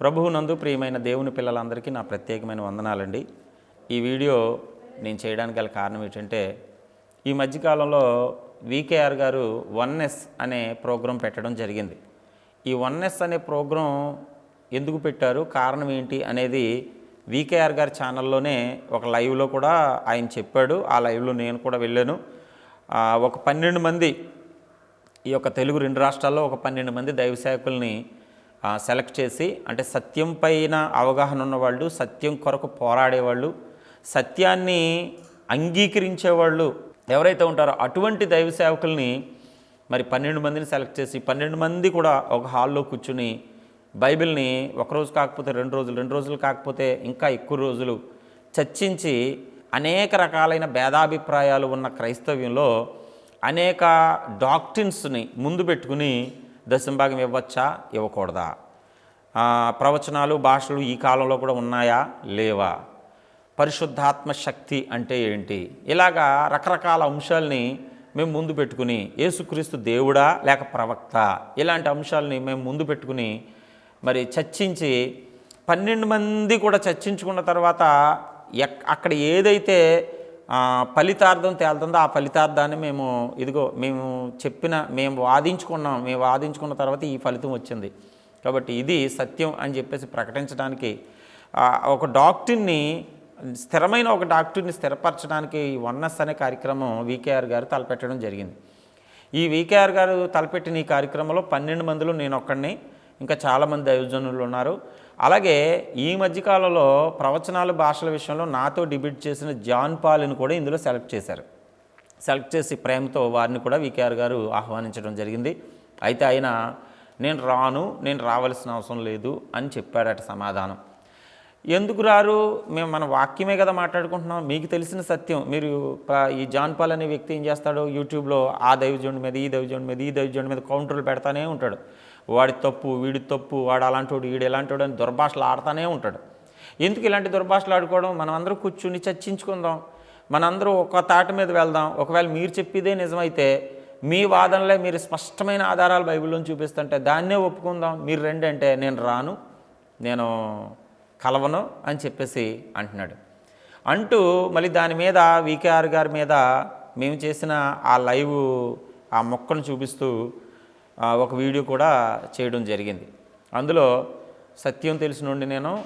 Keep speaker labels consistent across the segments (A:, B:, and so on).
A: ప్రభువునందు ప్రియమైన దేవుని పిల్లలందరికీ నా ప్రత్యేకమైన వందనాలండి. ఈ వీడియో నేను చేయడానికి గల కారణం ఏంటంటే ఈ మధ్యకాలంలో వికేఆర్ గారు వన్నెస్ అనే ప్రోగ్రాం పెట్టడం జరిగింది. ఈ వన్నెస్ అనే ప్రోగ్రాం ఎందుకు పెట్టారు కారణం ఏంటి అనేది వికేఆర్ గారి ఛానల్లోనే ఒక లైవ్లో కూడా ఆయన చెప్పాడు. ఆ లైవ్లో నేను కూడా వెళ్ళాను. ఒక పన్నెండు మంది ఈ యొక్క తెలుగు రెండు రాష్ట్రాల్లో ఒక పన్నెండు మంది దైవ సేవకుల్ని సెలెక్ట్ చేసి అంటే సత్యం పైన అవగాహన ఉన్నవాళ్ళు సత్యం కొరకు పోరాడేవాళ్ళు సత్యాన్ని అంగీకరించేవాళ్ళు ఎవరైతే ఉంటారో అటువంటి దైవ సేవకుల్ని మరి పన్నెండు మందిని సెలెక్ట్ చేసి పన్నెండు మంది కూడా ఒక హాల్లో కూర్చుని బైబిల్ని ఒక రోజు కాకపోతే రెండు రోజులు రెండు రోజులు కాకపోతే ఇంకా ఎక్కువ రోజులు చర్చించి అనేక రకాలైన భేదాభిప్రాయాలు ఉన్న క్రైస్తవ్యంలో అనేక డాక్టిన్స్ని ముందు పెట్టుకుని దశంభాగం ఇవ్వచ్చా? ఇవ్వకూడదా? ప్రవచనాలు భాషలు ఈ కాలంలో కూడా ఉన్నాయా? లేవా? పరిశుద్ధాత్మ శక్తి అంటే ఏంటి? ఇలాగా రకరకాల అంశాలని మేము ముందు పెట్టుకుని యేసుక్రీస్తు దేవుడా లేక ప్రవక్త? ఇలాంటి అంశాలని మేము ముందు పెట్టుకుని మరి చర్చించి పన్నెండు మంది కూడా చర్చించుకున్న తర్వాత ఎక్ అక్కడ ఏదైతే ఫలితార్థం తేలుతుందో ఆ ఫలితార్థాన్ని మేము ఇదిగో మేము చెప్పిన మేము వాదించుకున్నాం మేము వాదించుకున్న తర్వాత ఈ ఫలితం వచ్చింది. కాబట్టి ఇది సత్యం అని చెప్పేసి ప్రకటించడానికి ఒక డాక్టర్ని స్థిరమైన ఒక డాక్టర్ని స్థిరపరచడానికి ఈ అనే కార్యక్రమం వికేఆర్ గారు తలపెట్టడం జరిగింది. ఈ వికేఆర్ గారు తలపెట్టిన ఈ కార్యక్రమంలో పన్నెండు మందిలో నేను ఒక్కడిని ఇంకా చాలామంది దైవజనులు ఉన్నారు. అలాగే ఈ మధ్యకాలంలో ప్రవచనాలు భాషల విషయంలో నాతో డిబేట్ చేసిన జాన్ పాల్ని కూడా ఇందులో సెలెక్ట్ చేశారు. సెలెక్ట్ చేసి ప్రేమతో వారిని కూడా వికేఆర్ గారు ఆహ్వానించడం జరిగింది. అయితే ఆయన నేను రాను నేను రావాల్సిన అవసరం లేదు అని చెప్పాడట సమాధానం. ఎందుకు రారు? మేము మన వాక్యమే కదా మాట్లాడుకుంటున్నాం. మీకు తెలిసిన సత్యం. మీరు ఈ జాన్ పాల్ అనే వ్యక్తి ఏం చేస్తాడు? యూట్యూబ్లో ఆ దైవజనుడి మీద ఈ దైవజనుడి మీద ఈ దైవజనుడి మీద కౌంటర్లు పెడతానే ఉంటాడు. వాడి తప్పు వీడి తప్పు వాడు అలాంటోడు వీడు ఎలాంటోడు అని దుర్భాషలు ఆడుతూనే ఉంటాడు. ఎందుకు ఇలాంటి దుర్భాషలు ఆడుకోవడం? మనం అందరూ కూర్చుని చర్చించుకుందాం. మనందరూ ఒక తాట మీద వెళ్దాం. ఒకవేళ మీరు చెప్పేదే నిజమైతే మీ వాదనలే మీరు స్పష్టమైన ఆధారాలు బైబిల్లో చూపిస్తుంటే దాన్నే ఒప్పుకుందాం. మీరు రండి అంటే నేను రాను నేను కలవను అని చెప్పేసి అంటున్నాడు. అంటూ మళ్ళీ దాని మీద వికేఆర్ గారి మీద మేము చేసిన ఆ లైవ్ ఆ మొక్కను చూపిస్తూ ఒక వీడియో కూడా చేయడం జరిగింది. అందులో సత్యం తెలిసినండి నేను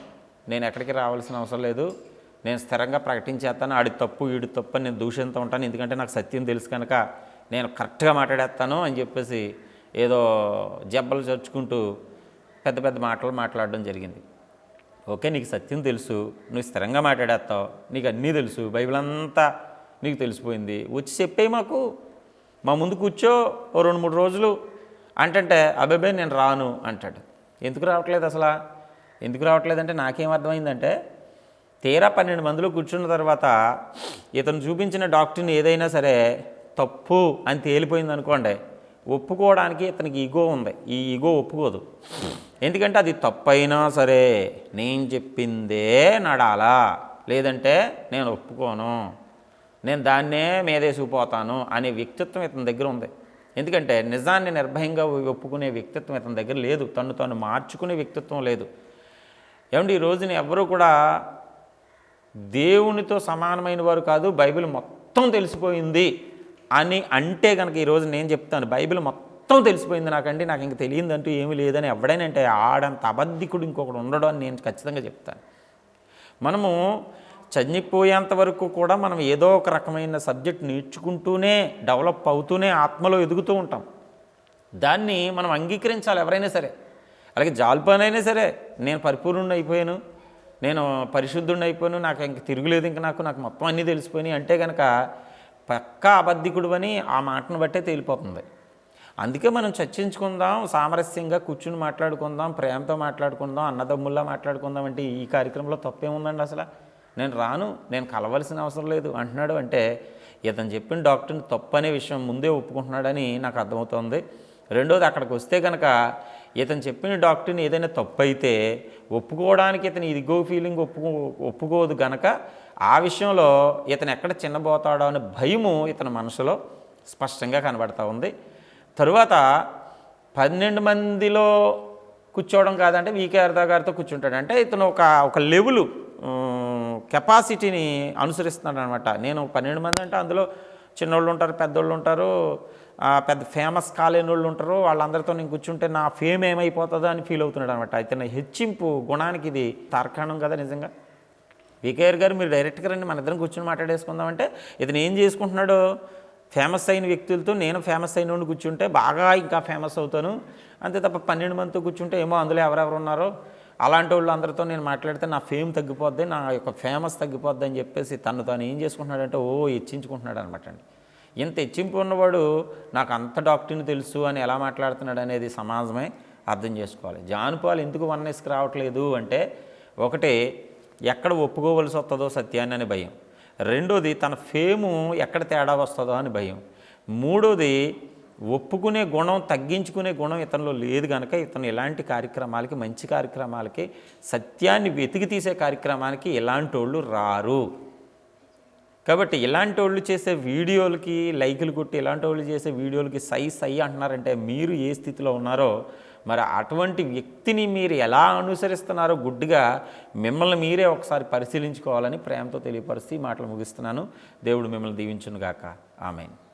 A: నేను ఎక్కడికి రావాల్సిన అవసరం లేదు. నేను స్థిరంగా ప్రకటించేస్తాను. ఆడి తప్పు వీడి తప్పు అని నేను దూషిస్తూ ఉంటాను. ఎందుకంటే నాకు సత్యం తెలుసు కనుక నేను కరెక్ట్గా మాట్లాడేస్తాను అని చెప్పేసి ఏదో జబ్బలు చర్చుకుంటూ పెద్ద పెద్ద మాటలు మాట్లాడడం జరిగింది. ఓకే నీకు సత్యం తెలుసు. నువ్వు స్థిరంగా మాట్లాడేస్తావు. నీకు అన్నీ తెలుసు. బైబిల్ అంతా నీకు తెలిసిపోయింది. వచ్చి చెప్పేయి మాకు. మా ముందు కూర్చో ఓ రెండు మూడు రోజులు. అంటంటే అబ్బాయి నేను రాను అంటాడు. ఎందుకు రావట్లేదు అసలు? ఎందుకు రావట్లేదంటే నాకేం అర్థమైందంటే తీరా పన్నెండు మందిలో కూర్చున్న తర్వాత ఇతను చూపించిన డాక్టర్ని ఏదైనా సరే తప్పు అని తేలిపోయింది అనుకోండి ఒప్పుకోవడానికి ఇతనికి ఈగో ఉంది. ఈ ఈగో ఒప్పుకోదు. ఎందుకంటే అది తప్పైనా సరే నేను చెప్పిందే నడాలా. లేదంటే నేను ఒప్పుకోను. నేను దాన్నే మీదేసిపోతాను అనే వ్యక్తిత్వం ఇతని దగ్గర ఉంది. ఎందుకంటే నిజాన్ని నిర్భయంగా ఒప్పుకునే వ్యక్తిత్వం ఇతని దగ్గర లేదు. తను తను మార్చుకునే వ్యక్తిత్వం లేదు. ఏమంటే ఈ రోజున ఎవరూ కూడా దేవునితో సమానమైన వారు కాదు బైబిల్ మొత్తం తెలిసిపోయింది అని అంటే కనుక ఈరోజు నేను చెప్తాను. బైబిల్ మొత్తం తెలిసిపోయింది నాకండి నాకు ఇంక తెలియదంటూ ఏమీ లేదని ఎవడైనా అంటే ఆడంత అబద్ధికుడు ఇంకొకడు ఉండడం అని నేను ఖచ్చితంగా చెప్తాను. మనము చనిపోయేంత వరకు కూడా మనం ఏదో ఒక రకమైన సబ్జెక్ట్ నేర్చుకుంటూనే డెవలప్ అవుతూనే ఆత్మలో ఎదుగుతూ ఉంటాం. దాన్ని మనం అంగీకరించాలి ఎవరైనా సరే. అలాగే జాల్పానైనా సరే నేను పరిపూర్ణుడిని అయిపోయాను నేను పరిశుద్ధుడిని అయిపోయాను నాకు ఇంక తిరుగులేదు ఇంక నాకు నాకు మొత్తం అన్నీ తెలిసిపోయినాయి అంటే కనుక పక్కా అబద్ధికుడు అని ఆ మాటను బట్టే తేలిపోతుంది. అందుకే మనం చర్చించుకుందాం సామరస్యంగా కూర్చుని మాట్లాడుకుందాం ప్రేమతో మాట్లాడుకుందాం అన్నదమ్ముల్లా మాట్లాడుకుందాం అంటే ఈ కార్యక్రమంలో తప్పేముందండి అసలు? నేను రాను నేను కలవలసిన అవసరం లేదు అంటున్నాడు అంటే ఇతను చెప్పిన డాక్టర్ని తప్పు అనే విషయం ముందే ఒప్పుకుంటున్నాడని నాకు అర్థమవుతోంది. రెండోది అక్కడికి వస్తే కనుక ఇతను చెప్పిన డాక్టర్ని ఏదైనా తప్పు అయితే ఒప్పుకోవడానికి ఇతను ఇదిగో ఫీలింగ్ ఒప్పుకో ఒప్పుకోదు గనక ఆ విషయంలో ఇతను ఎక్కడ చిన్నబోతాడో అనే భయము ఇతని మనసులో స్పష్టంగా కనబడతా ఉంది. తరువాత పన్నెండు మందిలో కూర్చోవడం కాదంటే వీకేఆర్ గారితో కూర్చుంటాడు. అంటే ఇతను ఒక ఒక లెవెల్ కెపాసిటీని అనుసరిస్తున్నాడు అనమాట నేను పన్నెండు మంది అంటే అందులో చిన్నోళ్ళు ఉంటారు పెద్దోళ్ళు ఉంటారు పెద్ద ఫేమస్ కాలేని వాళ్ళు ఉంటారు వాళ్ళందరితో నేను కూర్చుంటే నా ఫేమ్ ఏమైపోతుందో అని ఫీల్ అవుతున్నాడు అనమాట ఇతను హెచ్చింపు గుణానికి ఇది తార్కాణం కదా నిజంగా. వికేఆర్ గారు మీరు డైరెక్ట్గా రండి మన ఇద్దరం కూర్చొని మాట్లాడేసుకుందామంటే ఇతను ఏం చేసుకుంటున్నాడు ఫేమస్ అయిన వ్యక్తులతో నేను ఫేమస్ అయిన వాడిని కూర్చుంటే బాగా ఇంకా ఫేమస్ అవుతాను. అంతే తప్ప పన్నెండు మందితో కూర్చుంటే ఏమో అందులో ఎవరెవరు ఉన్నారో అలాంటి వాళ్ళు అందరితో నేను మాట్లాడితే నా ఫేమ్ తగ్గిపోద్ది నా యొక్క ఫేమస్ తగ్గిపోద్ది అని చెప్పేసి తను తాను ఏం చేసుకుంటున్నాడంటే ఓ హెచ్చించుకుంటున్నాడు అనమాట అండి. ఇంత హెచ్చింపు ఉన్నవాడు నాకు అంత డాక్టర్ని తెలుసు అని ఎలా మాట్లాడుతున్నాడు అనేది సమాజమే అర్థం చేసుకోవాలి. జానుపాలు ఎందుకు వన్నెస్కి రావట్లేదు అంటే ఒకటి ఎక్కడ ఒప్పుకోవలసి వస్తుందో సత్యాన్ని అని భయం. రెండోది తన ఫేము ఎక్కడ తేడా వస్తుందో అని భయం. మూడోది ఒప్పుకునే గుణం తగ్గించుకునే గుణం ఇతనిలో లేదు కనుక ఇతను ఇలాంటి కార్యక్రమాలకి మంచి కార్యక్రమాలకి సత్యాన్ని వెతికి తీసే కార్యక్రమానికి ఇలాంటి వాళ్ళు రారు. కాబట్టి ఇలాంటి వాళ్ళు చేసే వీడియోలకి లైకులు కొట్టి ఇలాంటి వాళ్ళు చేసే వీడియోలకి సై సై అంటున్నారంటే మీరు ఏ స్థితిలో ఉన్నారో మరి అటువంటి వ్యక్తిని మీరు ఎలా అనుసరిస్తున్నారో గుడ్డిగా మిమ్మల్ని మీరే ఒకసారి పరిశీలించుకోవాలని ప్రేమతో తెలియపరిచి ఈ మాటలు ముగిస్తున్నాను. దేవుడు మిమ్మల్ని దీవించునుగాక. ఆమె